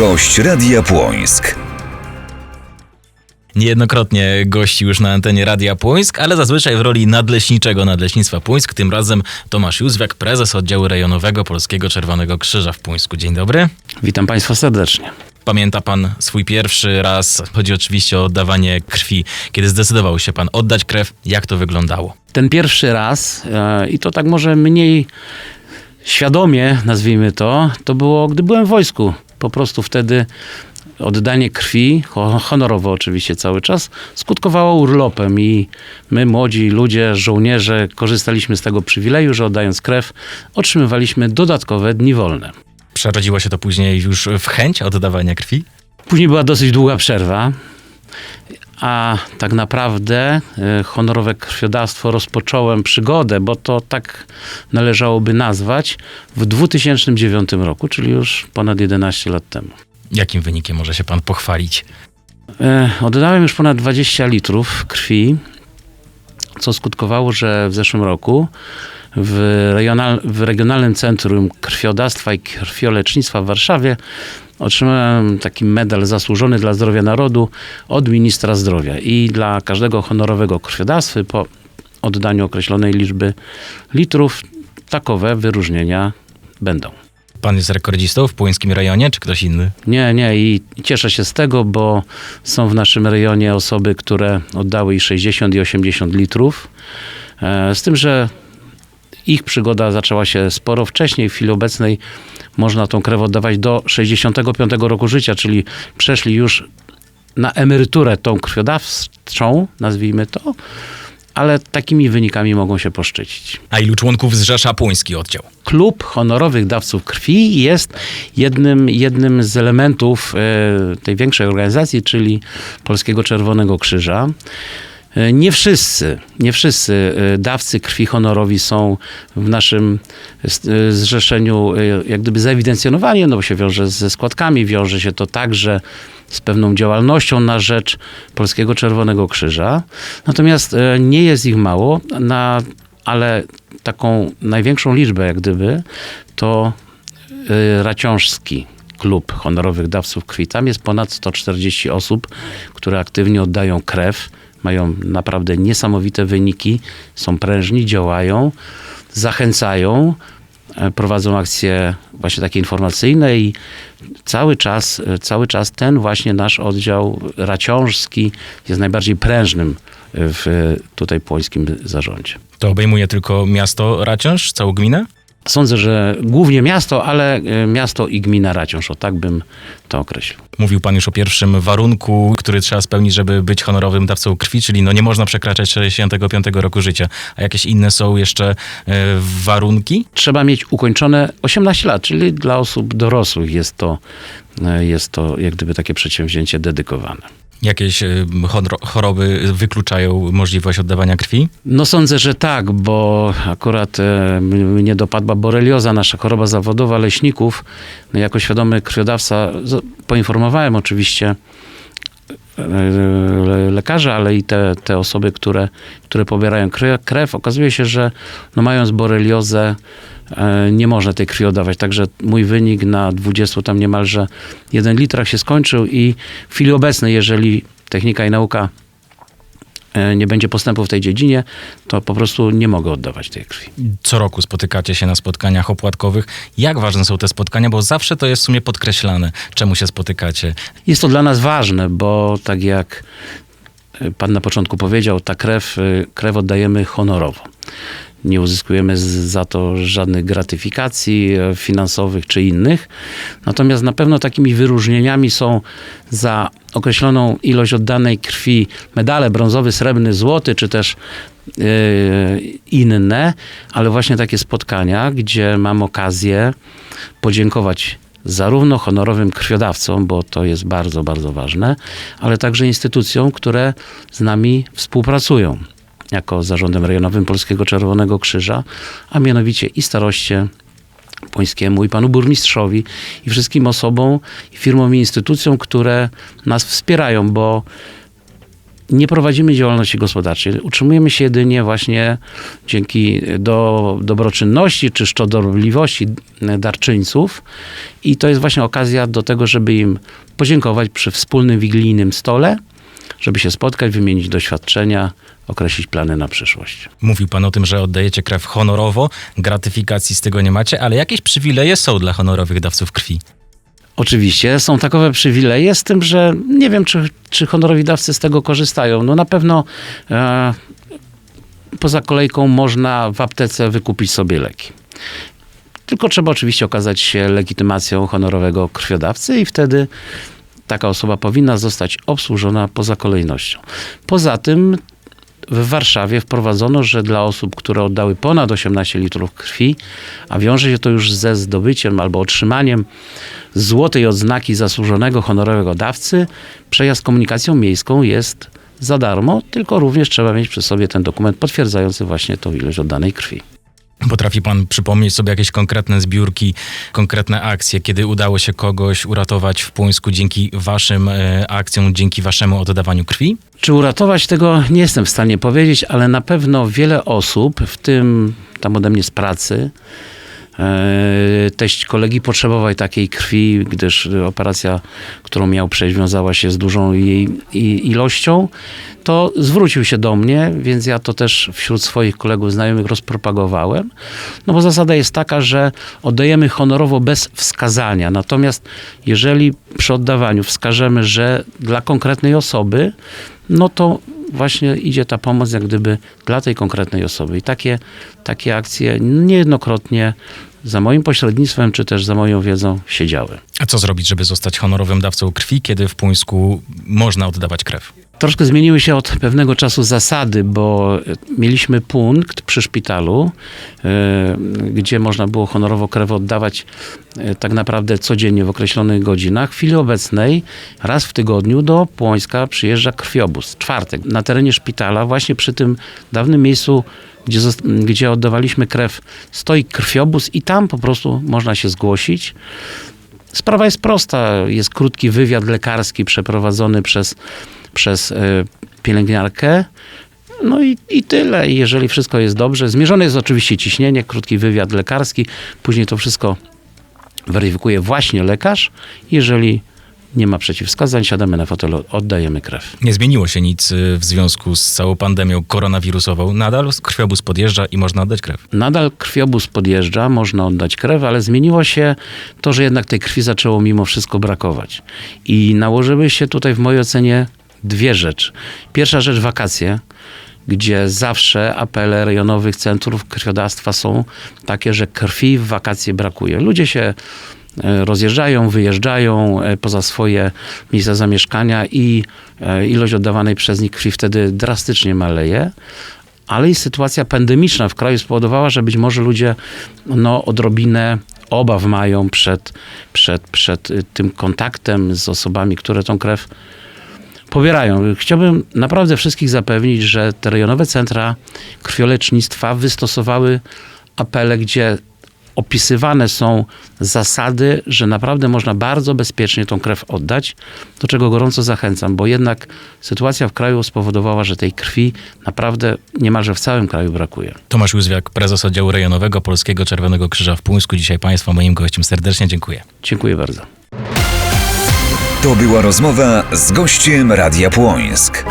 Gość Radia Płońsk. Niejednokrotnie gości już na antenie Radia Płońsk, ale zazwyczaj w roli nadleśniczego Nadleśnictwa Płońsk. Tym razem Tomasz Józwiak, prezes oddziału rejonowego Polskiego Czerwonego Krzyża w Płońsku. Dzień dobry. Witam Państwa serdecznie. Pamięta pan swój pierwszy raz, chodzi oczywiście o oddawanie krwi. Kiedy zdecydował się pan oddać krew, jak to wyglądało? Ten pierwszy raz, e, i to tak może mniej świadomie nazwijmy to, to było, gdy byłem w wojsku. Po prostu wtedy oddanie krwi, ho- honorowo oczywiście cały czas, skutkowało urlopem i my, młodzi ludzie, żołnierze, korzystaliśmy z tego przywileju, że oddając krew, otrzymywaliśmy dodatkowe dni wolne. Przerodziło się to później już w chęć oddawania krwi? Później była dosyć długa przerwa, a tak naprawdę e, honorowe krwiodawstwo rozpocząłem przygodę, bo to tak należałoby nazwać, w 2009 roku, czyli już ponad 11 lat temu. Jakim wynikiem może się pan pochwalić? E, Oddałem już ponad 20 litrów krwi, co skutkowało, że w zeszłym roku w, regional, w Regionalnym Centrum Krwiodawstwa i Krwiolecznictwa w Warszawie otrzymałem taki medal zasłużony dla zdrowia narodu od ministra zdrowia i dla każdego honorowego krwiodawstwa po oddaniu określonej liczby litrów takowe wyróżnienia będą. Pan jest rekordzistą w płońskim rejonie, czy ktoś inny? Nie, nie i cieszę się z tego, bo są w naszym rejonie osoby, które oddały i 60 i 80 litrów. E, Z tym, że ich przygoda zaczęła się sporo wcześniej. W chwili obecnej można tą krew oddawać do 65 roku życia, czyli przeszli już na emeryturę tą krwiodawczą, nazwijmy to, ale takimi wynikami mogą się poszczycić. A ilu członków zrzesza płoński oddział? Klub honorowych dawców krwi jest jednym, jednym z elementów e, tej większej organizacji, czyli Polskiego Czerwonego Krzyża. E, Nie wszyscy, nie wszyscy e, dawcy krwi honorowi są w naszym zrzeszeniu jak gdyby zaewidencjonowani, no bo się wiąże ze składkami, wiąże się to także z pewną działalnością na rzecz Polskiego Czerwonego Krzyża. Natomiast e, nie jest ich mało, na, ale taką największą liczbę jak gdyby to y, Raciążski Klub Honorowych Dawców Krwi. Tam jest ponad 140 osób, które aktywnie oddają krew, mają naprawdę niesamowite wyniki, są prężni, działają, zachęcają, e, prowadzą akcje właśnie takie informacyjne i cały czas, e, cały czas ten właśnie nasz oddział raciążski jest najbardziej prężnym w e, tutaj płońskim zarządzie. To obejmuje tylko miasto Raciąż, całą gminę? Sądzę, że głównie miasto, ale e, miasto i gmina Raciąż, o tak bym to określił. Mówił pan już o pierwszym warunku, który trzeba spełnić, żeby być honorowym dawcą krwi, czyli no nie można przekraczać 65 roku życia. A jakieś inne są jeszcze e, warunki? Trzeba mieć ukończone 18 lat, czyli dla osób dorosłych jest to, e, jest to jak gdyby takie przedsięwzięcie dedykowane. Jakieś choro- choroby wykluczają możliwość oddawania krwi? No sądzę, że tak, bo akurat e, mnie dopadła borelioza, nasza choroba zawodowa leśników. No, jako świadomy krwiodawca poinformowałem oczywiście e, le- lekarza, ale i te, te osoby, które, które pobierają krew. Okazuje się, że no, mając boreliozę e, nie można tej krwi oddawać. Także mój wynik na 20 tam niemalże 1 litrach się skończył i w chwili obecnej, jeżeli technika i nauka nie będzie postępu w tej dziedzinie, to po prostu nie mogę oddawać tej krwi. Co roku spotykacie się na spotkaniach opłatkowych. Jak ważne są te spotkania? Bo zawsze to jest w sumie podkreślane, czemu się spotykacie. Jest to dla nas ważne, bo tak jak e, pan na początku powiedział, ta krew, e, krew oddajemy honorowo. Nie uzyskujemy za to żadnych gratyfikacji e, finansowych czy innych. Natomiast na pewno takimi wyróżnieniami są za określoną ilość oddanej krwi medale brązowy, srebrny, złoty, czy też e, inne, ale właśnie takie spotkania, gdzie mam okazję podziękować zarówno honorowym krwiodawcom, bo to jest bardzo, bardzo ważne, ale także instytucjom, które z nami współpracują jako zarządem rejonowym Polskiego Czerwonego Krzyża, a mianowicie i staroście Płońskiemu i panu burmistrzowi i wszystkim osobom, firmom i instytucjom, które nas wspierają, bo nie prowadzimy działalności gospodarczej. Utrzymujemy się jedynie właśnie dzięki do, dobroczynności czy szczodrobliwości darczyńców. I to jest właśnie okazja do tego, żeby im podziękować przy wspólnym wigilijnym stole, żeby się spotkać, wymienić doświadczenia, określić plany na przyszłość. Mówił pan o tym, że oddajecie krew honorowo, gratyfikacji z tego nie macie, ale jakieś przywileje są dla honorowych dawców krwi. Oczywiście są takowe przywileje, z tym, że nie wiem, czy, czy honorowi dawcy z tego korzystają. No na pewno e, poza kolejką można w aptece wykupić sobie leki. Tylko trzeba oczywiście okazać się legitymacją honorowego krwiodawcy i wtedy taka osoba powinna zostać obsłużona poza kolejnością. Poza tym w Warszawie wprowadzono, że dla osób, które oddały ponad 18 litrów krwi, a wiąże się to już ze zdobyciem albo otrzymaniem złotej odznaki zasłużonego honorowego dawcy, przejazd komunikacją miejską jest za darmo, tylko również trzeba mieć przy sobie ten dokument potwierdzający właśnie tą ilość oddanej krwi. Potrafi pan przypomnieć sobie jakieś konkretne zbiórki, konkretne akcje, kiedy udało się kogoś uratować w Puńsku dzięki waszym e, akcjom, dzięki waszemu oddawaniu krwi? Czy uratować tego nie jestem w stanie powiedzieć, ale na pewno wiele osób, w tym tam ode mnie z pracy, teść kolegi potrzebował takiej krwi, gdyż operacja, którą miał przejść, wiązała się z dużą jej ilością, to zwrócił się do mnie, więc ja to też wśród swoich kolegów, znajomych rozpropagowałem. No bo zasada jest taka, że oddajemy honorowo bez wskazania. Natomiast jeżeli przy oddawaniu wskażemy, że dla konkretnej osoby, no to właśnie idzie ta pomoc jak gdyby dla tej konkretnej osoby. I takie, takie akcje niejednokrotnie za moim pośrednictwem, czy też za moją wiedzą się działy. A co zrobić, żeby zostać honorowym dawcą krwi, kiedy w Puńsku można oddawać krew? Troszkę zmieniły się od pewnego czasu zasady, bo mieliśmy punkt przy szpitalu, e, gdzie można było honorowo krew oddawać e, tak naprawdę codziennie w określonych godzinach. W chwili obecnej raz w tygodniu do Płońska przyjeżdża krwiobóz. Czwartek. Na terenie szpitala, właśnie przy tym dawnym miejscu, gdzie, gdzie oddawaliśmy krew, stoi krwiobóz i tam po prostu można się zgłosić. Sprawa jest prosta. Jest krótki wywiad lekarski przeprowadzony przez, przez e, pielęgniarkę. No i, i tyle. I jeżeli wszystko jest dobrze, zmierzone jest oczywiście ciśnienie, krótki wywiad lekarski. Później to wszystko weryfikuje właśnie lekarz. Jeżeli nie ma przeciwwskazań, siadamy na fotelu, oddajemy krew. Nie zmieniło się nic y, w związku z całą pandemią koronawirusową. Nadal krwiobóz podjeżdża i można oddać krew. Nadal krwiobóz podjeżdża, można oddać krew, ale zmieniło się to, że jednak tej krwi zaczęło mimo wszystko brakować. I nałożyły się tutaj w mojej ocenie dwie rzeczy. Pierwsza rzecz wakacje, gdzie zawsze apele rejonowych centrów krwiodawstwa są takie, że krwi w wakacje brakuje. Ludzie się e, rozjeżdżają, wyjeżdżają e, poza swoje miejsca zamieszkania i e, ilość oddawanej przez nich krwi wtedy drastycznie maleje ale i sytuacja pandemiczna w kraju spowodowała, że być może ludzie no, odrobinę obaw mają przed, przed, przed y, tym kontaktem z osobami, które tą krew pobierają. Chciałbym naprawdę wszystkich zapewnić, że te rejonowe centra krwiolecznictwa wystosowały apele, gdzie opisywane są zasady, że naprawdę można bardzo bezpiecznie tą krew oddać, do czego gorąco zachęcam, bo jednak sytuacja w kraju spowodowała, że tej krwi naprawdę niemalże w całym kraju brakuje. Tomasz Józwiak, prezes oddziału rejonowego Polskiego Czerwonego Krzyża w Puńsku. Dzisiaj Państwa moim gościem serdecznie dziękuję. Dziękuję bardzo. To była rozmowa z gościem Radia Płońsk.